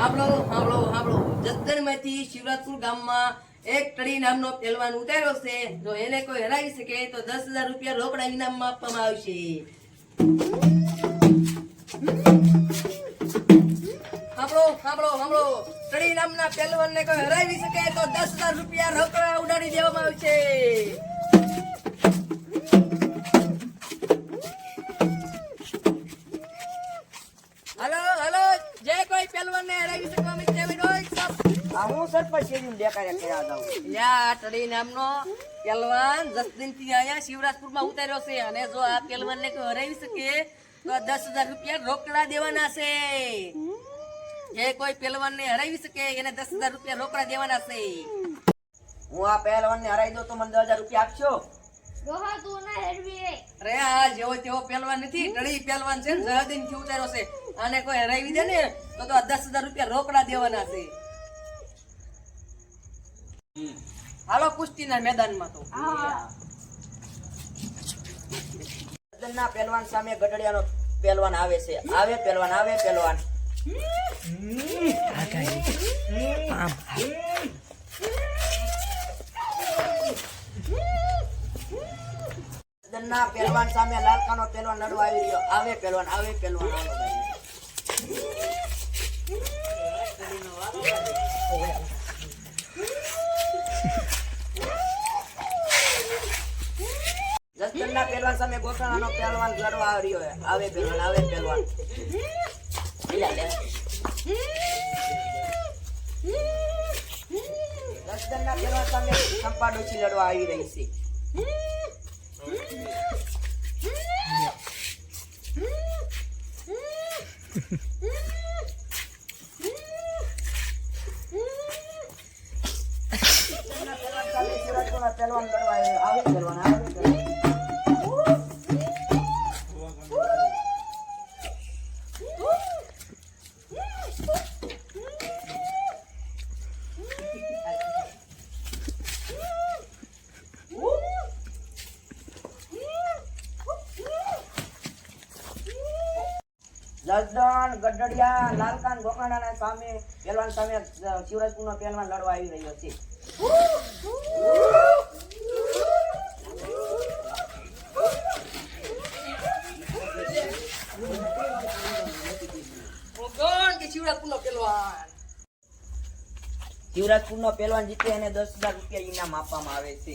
હાંભળો સાંભળો સાંભળો જસદણમાંથી શિવરાજપુર ગામમાં એક ટડી નામનો પહેલવાન ઉતાર્યો છે. જો એને કોઈ હરાવી શકે તો દસ હજાર રૂપિયા રોકડા ઇનામમાં આપવામાં આવશે. સાંભળો સાંભળો સાંભળો ટડી નામના પહેલવાનને કોઈ હરાવી શકે તો દસ હજાર રૂપિયા રોકડા ઉડાડી દેવામાં આવશે. કોઈ હરાવી શકવા માંગતા હોય આ હું સરપંચ શેરીમાં દેખાડ્યા કર્યા જાઉં. યા ટડી નામનો પહેલવાન જસદીનથી અહીંયા શિવરાજપુરમાં ઉતાર્યો છે. અને જો આ પહેલવાનને કોઈ હરાવી શકે તો દસ હજાર રૂપિયા રોકડા દેવાના છે. જે કોઈ પહેલવાનને હરાવી શકે એને દસ હજાર રૂપિયા રોકડા દેવાના છે. હું આ પહેલવાનને હરાઈ દઉં તો મને દસ હજાર રૂપિયા આપશો? ના હેરવી અરે આ જેવો તેવો પહેલવાન નથી ટડી પહેલવાન છે જહદીનથી ઉતાર્યો છે. આને કોઈ હરાવી દે ને તો તો દસ હજાર રૂપિયા રોકડા દેવાના છે. હાલો કુસ્તીના મેદાનમાં તો. ના પહેલવાન સામે ગઢડિયાનો પહેલવાન આવે છે. આવે પહેલવાન આવે પહેલવાન. ના પહેલવાન સામે લાલકાનો પહેલવાન લડવા આવી રહ્યો આવે પહેલવાન આવે પહેલવાન. જસદણના પહેલવાન સામે ગોઠણાનો પહેલવાન લડવા આવી આવે પહેલવાન આવે પહેલવાન દસદનના. પહેલવાન સામે ચંપા ડોશી લડવા આવી રહી છે જસદણના પહેલવાન સામે પહેલવાન લડવા આવી રહ્યો. જસદણ ગઢડિયા લાલકાન ગોકાણાના સામે પહેલવાન સામે શિવરાજપુરનો પહેલવાન લડવા આવી રહ્યો છે. શિવરાજપુર નો પહેલવાન? જીતે એને દસ હજાર રૂપિયા ઇનામ આપવામાં આવે છે.